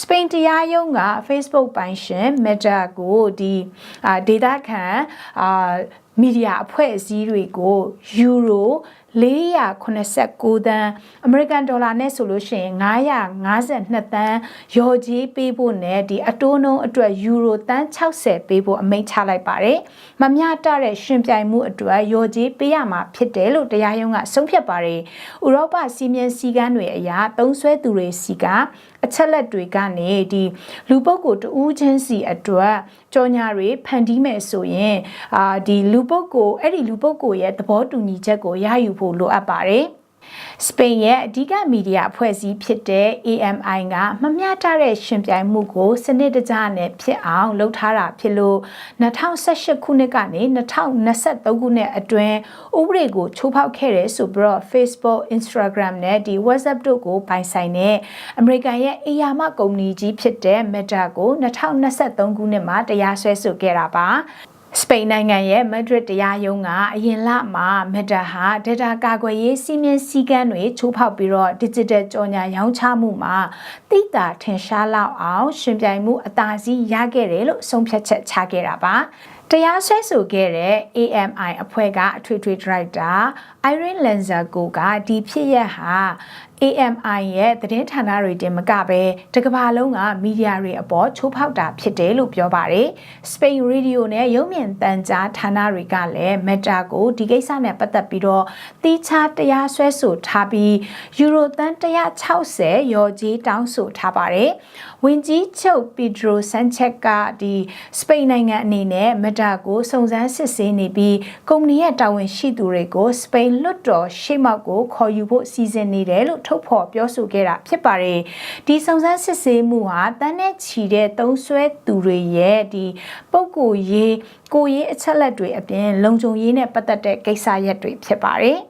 စပိန်တရားရုံးက Facebook ပိုင်ရှင် Meta ကိုဒီအာဒေတာခံအာမီဒီယာအဖွဲ့အစည်းတွေကိုယူရို 489သန်းအမေရိကန်ဒေါ်လာနဲ့ဆိုလို့ရှိရင်952သန်းရော်ကြီးပေးဖို့နဲ့ဒီအတိုးနှုန်းအတွက်ယူရိုတန်း60ပေးဖို့အမိန့်ချလိုက်ပါတယ်။မမျှတတဲ့ရှင်ပြိုင်မှုအတွက်ရော်ကြီးပေးရမှာဖြစ်တယ်လို့တရားရုံးကဆုံးဖြတ်ပါတယ်။ဥရောပစီမင်းစည်းကမ်းတွေအရသုံးဆွဲသူတွေစီကအချက်လက်တွေကနေဒီလူပုဂ္ဂိုလ်တဦးချင်းစီအတွက်ကြော်ညာတွေဖန်တီးမယ်ဆိုရင်အာဒီလူပုဂ္ဂိုလ်အဲ့ဒီလူပုဂ္ဂိုလ်ရဲ့သဘောတူညီချက်ကိုရယူဖို့လိုအပ်ပါတယ်စပိန်ရဲ့အဓိကမီဒီယာအဖွဲ့အစည်းဖြစ်တဲ့ AMI ကမမျှတတဲ့ရှင်ပြိုင်မှုကိုစနစ်တကျနဲ့ဖြစ်အောင်လုပ်ထားတာဖြစ်လို့2018ခုနှစ်ကနေ2023ခုနှစ်အတွင်းဥပဒေကိုချိုးဖောက်ခဲ့တယ်ဆိုပြီးတော့ Facebook, Instagram နဲ့ဒီ WhatsApp တို့ကိုပိုင်ဆိုင်တဲ့အမေရိကန်ရဲ့အေယာမကုမ္ပဏီကြီးဖြစ်တဲ့ Meta ကို2023ခုနှစ်မှာတရားစွဲဆိုခဲ့တာပါ စပိန်နိုင်ငံရဲ့မက်ဒရစ်တရားရုံးကအရင်လမှာမက်တာဟာ data ကာကွယ်ရေးစီမင်းစည်းကမ်းတွေချိုးဖောက်ပြီးတော့ digital ကြော်ညာရောင်းချမှုမှာတိတာထင်ရှားလောက်အောင် ရှင်ပြိုင်မှုအသာစီးရခဲ့တယ်လို့ဆုံးဖြတ်ချက်ချခဲ့တာပါ တရားစွဲဆိုခဲ့တဲ့ AMI အဖွဲ့ကအထွေထွေဒရိုက်တာ Irene Lanzago ကဒီဖြစ်ရပ်ဟာ AMI ရဲ့သတင်းဌာနတွေတင်မကပဲတကဘာလုံးကမီဒီယာတွေအပေါ်ချိုးဖောက်တာဖြစ်တယ်လို့ပြောပါတယ်။ Spain Radio နဲ့ရုပ်မြင်သံကြားဌာနတွေကလည်း Meta ကိုဒီကိစ္စနဲ့ပတ်သက်ပြီးတော့တီးခြားတရားစွဲဆိုထားပြီးယူရိုသန်း160ရော်ကြီးတောင်းဆိုထားပါတယ်။ဝင်ကြီးချုပ်ပီဒရိုဆန်ချက်ကဒီစပိန်နိုင်ငံအနေနဲ့ Meta ကိုစုံစမ်းစစ်ဆေးနေပြီးကုမ္ပဏီရဲ့တာဝန်ရှိသူတွေကိုစပိန်လွတ်တော်ရှေ့မှောက်ကိုခေါ်ယူဖို့စီစဉ်နေတယ်လို့ထုတ်ဖော်ပြောဆိုခဲ့တာဖြစ်ပါတယ်ဒီစုံစမ်းစစ်ဆေးမှုဟာတန်းနဲ့ချီတဲ့သုံးဆွဲသူတွေရဲ့ဒီပုံကိုရေးကိုရေးအချက်လက်တွေအပြင်လုံခြုံရေးနဲ့ပတ်သက်တဲ့ကိစ္စရပ်တွေဖြစ်ပါတယ်